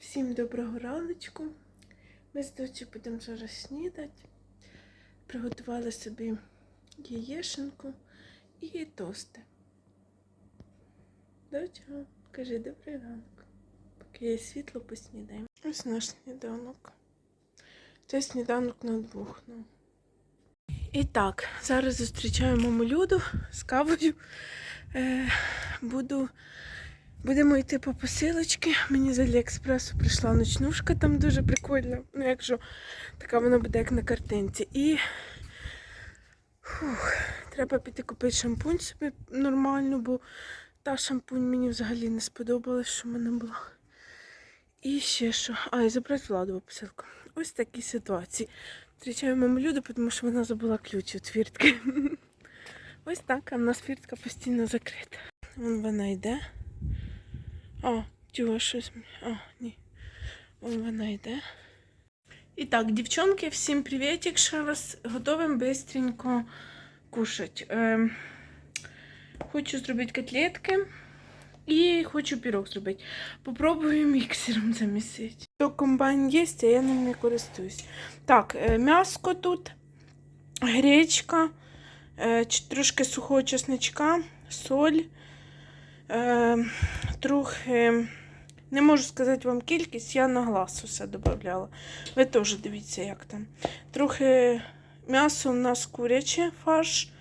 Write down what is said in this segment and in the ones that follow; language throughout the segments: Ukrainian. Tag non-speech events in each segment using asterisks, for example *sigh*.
Всім доброго раночку. Ми з дочі будемо зараз снідати. Приготували собі яєшенку і тости. Доча, кажи добрий ранок. Поки є світло, поснідаємо. Ось наш сніданок. Це сніданок на двох. Ну. І так, зараз зустрічаю маму Люду з кавою. Е, буду Будемо йти по посилочки. Мені з Аліекспресу прийшла ночнушка, там дуже прикольна. Ну, якщо така вона буде, як на картинці. І фух, треба піти купити шампунь собі нормально, бо та шампунь мені взагалі не сподобалась, що в мене була. І ще що. А, і забрати владу посилку. Ось такі ситуації. Зустрічаю маму Люду, тому що вона забула ключ від фіртки. *laughs* Ось так, а в нас фіртка постійно закрита. Вон вона йде. А, чого щось. А, ні. Вон вона йде. І так, дівчонки, всім привітик ще раз. Готовим бистренько кушать. Е, хочу зробити котлетки і хочу пірог зробити. Попробую міксером замісити. То комбайн є, а я ним не користуюсь. Так, е, м'яско тут, гречка, е, трошки сухого чесничка, соль. Е, трохи, не можу сказати вам кількість, я на глаз усе додавала. Ви теж дивіться, як там. Трохи м'ясо у нас куряче фарш.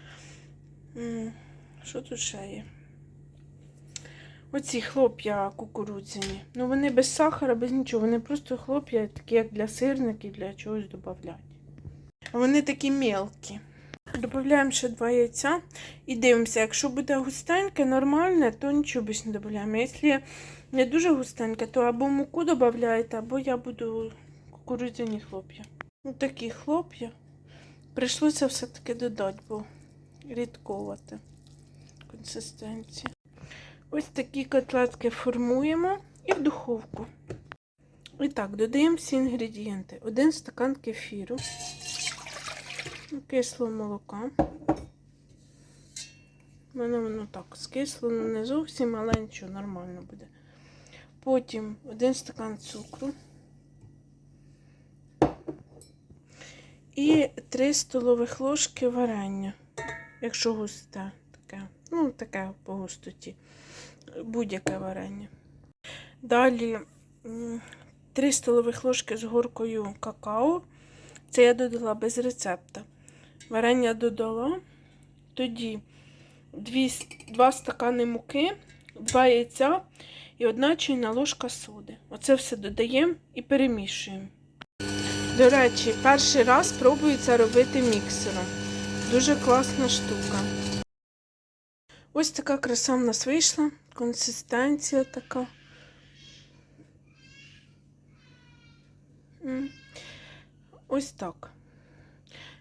Що тут ще є? Оці хлоп'я кукурудзяні. Ну вони без сахара, без нічого. Вони просто хлоп'я, такі як для сирників, для чогось додавати. Вони такі мелкі. Додаємо ще два яйця і дивимося, якщо буде густеньке, нормальне, то нічого більше не додаємо. Якщо не дуже густеньке, то або муку додаєте, або я буду кукурудзяні хлоп'я. Ну, такі хлоп'я. Прийшлося все-таки додати, бо рідковати консистенція. Ось такі котлетки формуємо і в духовку. І так, додаємо всі інгредієнти. Один стакан кефіру кислого молока. У мене воно так скисло, ну не зовсім, але нічого, нормально буде. Потім один стакан цукру. І 3 столових ложки варення, якщо густе таке. Ну, таке по густоті. Будь-яке варення. Далі 3 столових ложки з горкою какао. Це я додала без рецепта. Варення додала. Тоді 2, 2 стакани муки, 2 яйця і 1 чайна ложка соди. Оце все додаємо і перемішуємо. До речі, перший раз пробую це робити міксером. Дуже класна штука. Ось така краса в нас вийшла. Консистенція така. Ось так.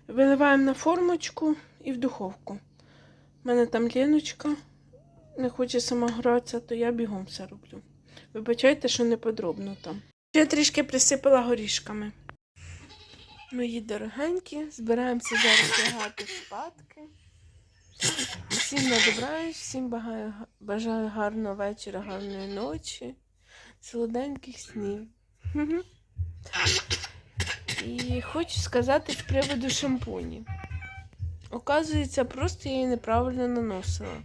Виливаємо на формочку і в духовку. У мене там Леночка не хоче сама гратися, то я бігом все роблю. Вибачайте, що не подробно там. Ще трішки присипала горішками. Мої дорогенькі, збираємося зараз лягати спадки. Всім на добраніч, всім бажаю гарного вечора, гарної ночі, солоденьких снів. І хочу сказати з приводу шампуні. Оказується, просто я її неправильно наносила.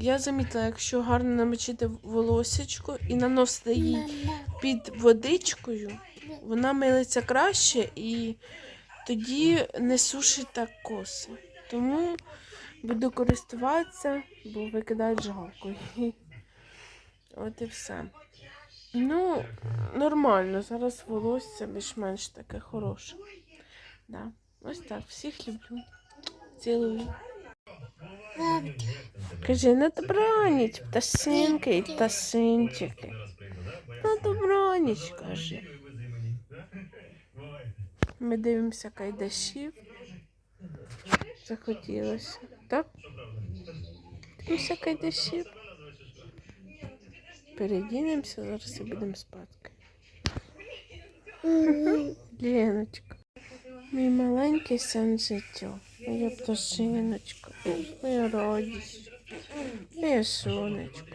Я замітила, якщо гарно намочити волосечко і наносити її під водичкою, вона милиться краще і тоді не сушить так коси. Тому буду користуватися, бо викидають жалко. От і все. Ну, нормально. Зараз волосся більш-менш таке хороше. Да. Ось так. Всіх люблю. Цілую. Кажи, на добраніч, пташинки і пташинчики. На добраніч, каже. Ми дивимося кайдашів. Захотілося. Так? Дивимося кайдашів. Передінемося, зараз і будемо спати. Леночка. Мій маленький сан життя. Моя пташиночка. Моя радість. Моє сонечко.